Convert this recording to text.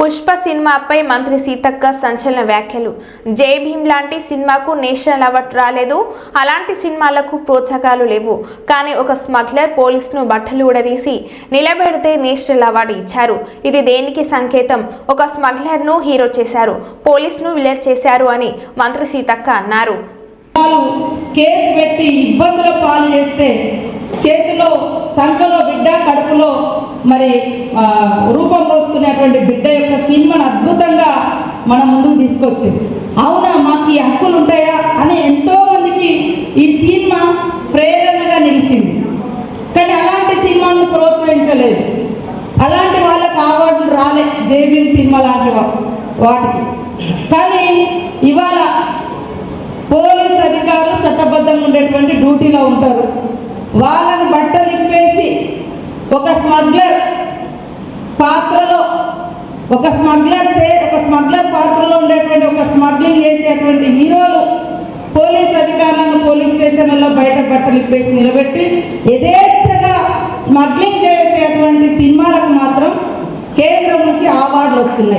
పుష్ప సినిమాపై మంత్రి సీతక్క సంచలన వ్యాఖ్యలు. జై భీమ్ లాంటి సినిమాకు నేషనల్ అవార్డు రాలేదు. అలాంటి సినిమాలకు ప్రోత్సాహకాలు లేవు. కానీ ఒక స్మగ్లర్ పోలీసును బట్టలు ఉడదీసి నిలబెడితే నేషనల్ అవార్డు ఇచ్చారు. ఇది దేనికి సంకేతం? ఒక స్మగ్లర్ను హీరో చేశారు. పోలీసును విలర్ చేశారు అని మంత్రి సీతక్క అన్నారు. కేసు పెట్టి ఇబ్బందుల పాలు చేస్తే చేతిలో సంఖలో బిడ్డ కడుపులో మరి రూపంలో రూపం పోసుకునేటువంటి బిడ్డ యొక్క సినిమాను అద్భుతంగా మన ముందుకు తీసుకొచ్చింది. అవునా మాకు ఈ హక్కులు ఉంటాయా అని ఎంతో మందికి ఈ సినిమా ప్రేరణగా నిలిచింది. కానీ అలాంటి సినిమాను ప్రోత్సహించలేదు. అలాంటి వాళ్ళకి అవార్డులు రాలే జేబీఎం సినిమా లాంటి వాటికి. కానీ ఇవాళ పోలీస్ అధికారులు చట్టబద్ధంగా ఉండేటువంటి డ్యూటీలో ఉంటారు. వాళ్ళని బట్టలు ఇప్పేసి ఒక స్మగ్లర్ పాత్రలో ఒక స్మగ్లర్ చే ఒక స్మగ్లర్ పాత్రలో ఉండేటువంటి ఒక స్మగ్లింగ్ చేసేటువంటి హీరోలు పోలీస్ అధికారులను పోలీస్ స్టేషన్లలో బయట బట్టలు ఇప్పేసి నిలబెట్టి యథేచ్ఛగా స్మగ్లింగ్ చేసేటువంటి సినిమాలకు మాత్రం కేంద్రం నుంచి అవార్డులు వస్తున్నాయి.